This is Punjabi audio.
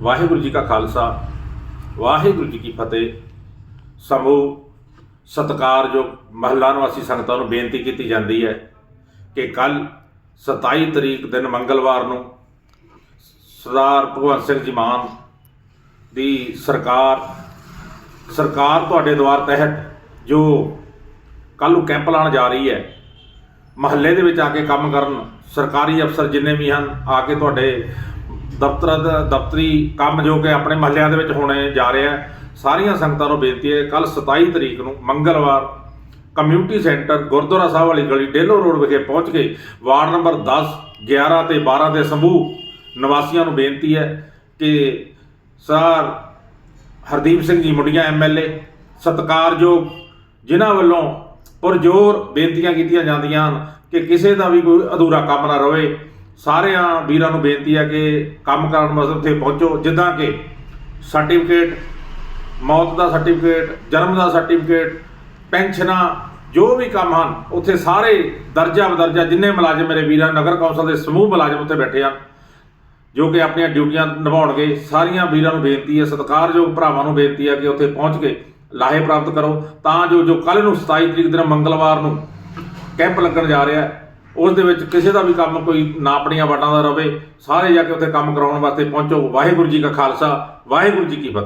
ਵਾਹਿਗੁਰੂ ਜੀ ਕਾ ਖਾਲਸਾ, ਵਾਹਿਗੁਰੂ ਜੀ ਕੀ ਫਤਿਹ। ਸਮੂਹ ਸਤਿਕਾਰਯੋਗ ਮਹੱਲਾ ਨਿਵਾਸੀ ਸੰਗਤਾਂ ਨੂੰ ਬੇਨਤੀ ਕੀਤੀ ਜਾਂਦੀ ਹੈ ਕਿ ਕੱਲ 27 ਤਰੀਕ ਦਿਨ ਮੰਗਲਵਾਰ ਨੂੰ ਸਰਦਾਰ ਭਗਵੰਤ ਸਿੰਘ ਜੀ ਮਾਨ ਦੀ ਸਰਕਾਰ ਸਰਕਾਰ ਤੁਹਾਡੇ ਦੁਆਰ ਤਹਿਤ ਜੋ ਕੱਲ ਨੂੰ ਕੈਂਪ ਲਾਉਣ ਜਾ ਰਹੀ ਹੈ, ਮਹੱਲੇ ਦੇ ਵਿੱਚ ਆ ਕੇ ਕੰਮ ਕਰਨ ਸਰਕਾਰੀ ਅਫਸਰ ਜਿੰਨੇ ਵੀ ਹਨ, ਆ ਕੇ ਤੁਹਾਡੇ ਦਫ਼ਤਰ ਦਾ, ਦਫ਼ਤਰੀ ਕੰਮ ਜੋ ਕਿ ਆਪਣੇ ਮਹੱਲਿਆਂ ਦੇ ਵਿੱਚ ਹੋਣੇ ਜਾ ਰਿਹਾ ਸਾਰੀਆਂ ਸੰਗਤਾਂ ਨੂੰ ਬੇਨਤੀ ਹੈ ਕੱਲ 27 ਤਰੀਕ ਨੂੰ ਮੰਗਲਵਾਰ ਕਮਿਊਨਿਟੀ ਸੈਂਟਰ ਗੁਰਦੁਆਰਾ ਸਾਹਿਬ ਵਾਲੀ ਗਲੀ ਡੇਲੋ ਰੋਡ ਵਿਖੇ ਪਹੁੰਚ ਕੇ ਵਾਰਡ ਨੰਬਰ 10 11 ਤੇ 12 ਦੇ ਸਮੂਹ ਨਿਵਾਸੀਆਂ ਨੂੰ ਬੇਨਤੀ ਹੈ ਕਿ ਸਰ ਹਰਦੀਪ ਸਿੰਘ ਜੀ ਮੁੰਡੀਆਂ ਐਮਐਲਏ ਸਤਿਕਾਰਯੋਗ, ਜਿਨ੍ਹਾਂ ਵੱਲੋਂ ਪੁਰਜੋਰ ਬੇਨਤੀਆਂ ਕੀਤੀਆਂ ਜਾਂਦੀਆਂ ਹਨ ਕਿ ਕਿਸੇ ਦਾ ਵੀ ਕੋਈ ਅਧੂਰਾ ਕੰਮ ਨਾ ਰਹੇ ਸਾਰਿਆਂ ਵੀਰਾਂ ਨੂੰ ਬੇਨਤੀ ਹੈ ਕਿ ਕੰਮ ਕਰਨ ਵਾਸਤੇ ਉੱਥੇ ਪਹੁੰਚੋ, ਜਿੱਦਾਂ ਕਿ ਸਰਟੀਫਿਕੇਟ ਮੌਤ ਦਾ ਸਰਟੀਫਿਕੇਟ ਜਨਮ ਦਾ ਸਰਟੀਫਿਕੇਟ ਪੈਨਸ਼ਨਾਂ, ਜੋ ਵੀ ਕੰਮ ਹਨ, ਉੱਥੇ ਸਾਰੇ ਦਰਜਾ ਬਦਰਜਾ ਜਿੰਨੇ ਮੁਲਾਜ਼ਮ ਮੇਰੇ ਵੀਰਾਂ, ਨਗਰ ਕੌਂਸਲ ਦੇ ਸਮੂਹ ਮੁਲਾਜ਼ਮ ਉੱਥੇ ਬੈਠੇ ਹਨ, ਜੋ ਕਿ ਆਪਣੀਆਂ ਡਿਊਟੀਆਂ ਨਿਭਾਉਣਗੇ ਸਾਰੀਆਂ ਵੀਰਾਂ ਨੂੰ ਬੇਨਤੀ ਹੈ, ਸਤਿਕਾਰਯੋਗ ਭਰਾਵਾਂ ਨੂੰ ਬੇਨਤੀ ਹੈ ਕਿ ਉੱਥੇ ਪਹੁੰਚ ਕੇ ਲਾਹੇ ਪ੍ਰਾਪਤ ਕਰੋ, ਤਾਂ ਜੋ ਜੋ ਕੱਲ ਨੂੰ 27 ਤਰੀਕ ਦਿਨ ਮੰਗਲਵਾਰ ਨੂੰ ਕੈਂਪ ਲੱਗਣ ਜਾ ਰਿਹਾ ਹੈ ਉਸ ਦੇ ਵਿੱਚ ਕਿਸੇ ਦਾ ਵੀ ਕੰਮ ਕੋਈ ਨਾ ਆਪਣੀਆਂ ਵਾਟਾਂ ਦਾ ਰਵੇ, ਸਾਰੇ ਜਾ ਕੇ ਉੱਥੇ ਕੰਮ ਕਰਾਉਣ ਵਾਸਤੇ ਪਹੁੰਚੋ। ਵਾਹਿਗੁਰੂ ਜੀ ਕਾ ਖਾਲਸਾ, ਵਾਹਿਗੁਰੂ ਜੀ ਕੀ ਫਤਿਹ।